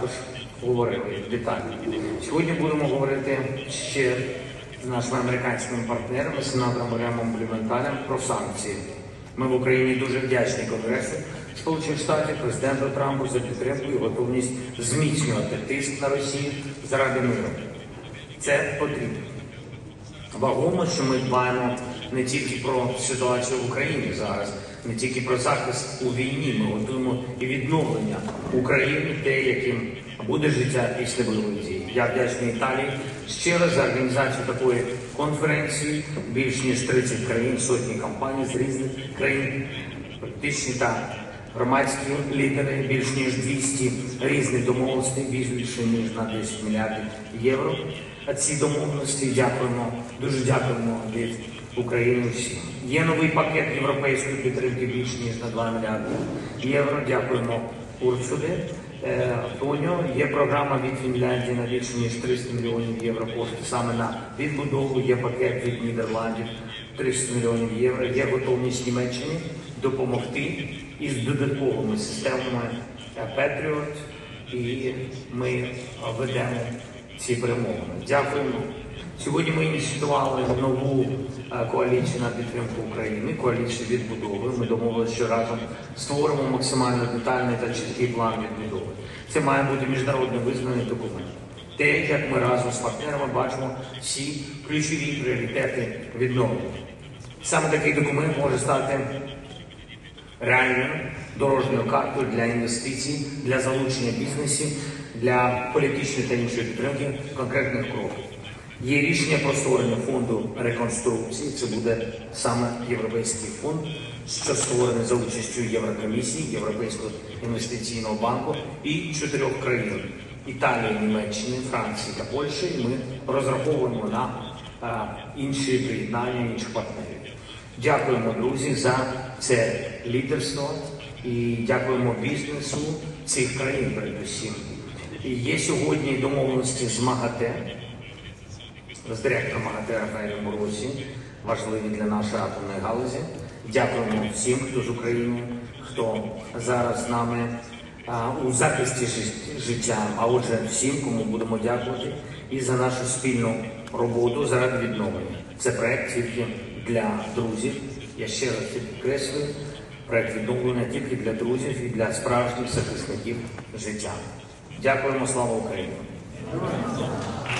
також говорили детально. Сьогодні будемо говорити ще з нашими американськими партнерами, сенатором Ремом Блюменталем, про санкції. Ми в Україні дуже вдячні Конгресу Сполучених Штатів, президенту Трампу за підтримку і готовність зміцнювати тиск на Росію заради миру. Це потрібно. Вагомо, що ми дбаємо не тільки про ситуацію в Україні зараз, не тільки про захист у війні. Ми готуємо і відновлення України, те, яким буде життя після бойових дій. Я вдячний Італії щиро за організацію такої конференції. Більш ніж 30 країн, сотні компаній з різних країн, практичні та громадські лідери, більш ніж 200 різних домовленостей, більше ніж на 10 мільярдів євро. А ці домовленості дякуємо, дуже дякуємо від України всім. Є новий пакет європейської підтримки більш ніж на 2 мільярди євро. Дякуємо Урсулі. Е, Тоніо. Є програма від Фінляндії на більше ніж 300 мільйонів євро кошти саме на відбудову. Є пакет від Нідерландів 300 мільйонів євро. Є готовність Німеччини допомогти із додатковими системами Patriot. І ми ведемо ці перемовини. Дякуємо. Сьогодні ми ініціювали нову е, коаліцію на підтримку України, коаліцію відбудови. Ми домовилися, що разом створимо максимально детальний та чіткий план відбудови. Це має бути міжнародно визнаний документ. Те, як ми разом з партнерами бачимо всі ключові пріоритети відновлення. Саме такий документ може стати реальною дорожньою картою для інвестицій, для залучення бізнесів, для політичної та іншої підтримки конкретних кроків. Є рішення про створення фонду реконструкції. Це буде саме європейський фонд, що створений за участю Єврокомісії, Європейського інвестиційного банку і чотирьох країн Італії, Німеччини, Франції та Польщі. І ми розраховуємо на інші приєднання інших партнерів. Дякуємо, друзі, за це лідерство і дякуємо бізнесу цих країн передусім. І є сьогодні домовленості з МАГАТЕ, з директором МАГАТЕ Рафаелем Бурусі, важливі для нашої атомної галузі. Дякуємо всім, хто з України, хто зараз з нами у захисті життя. А отже, всім, кому будемо дякувати і за нашу спільну роботу заради відновлення. Це проект тільки для друзів. Я ще раз це підкреслюю. Проект відновлення тільки для друзів і для справжніх захисників життя. Дякуємо, слава Україні!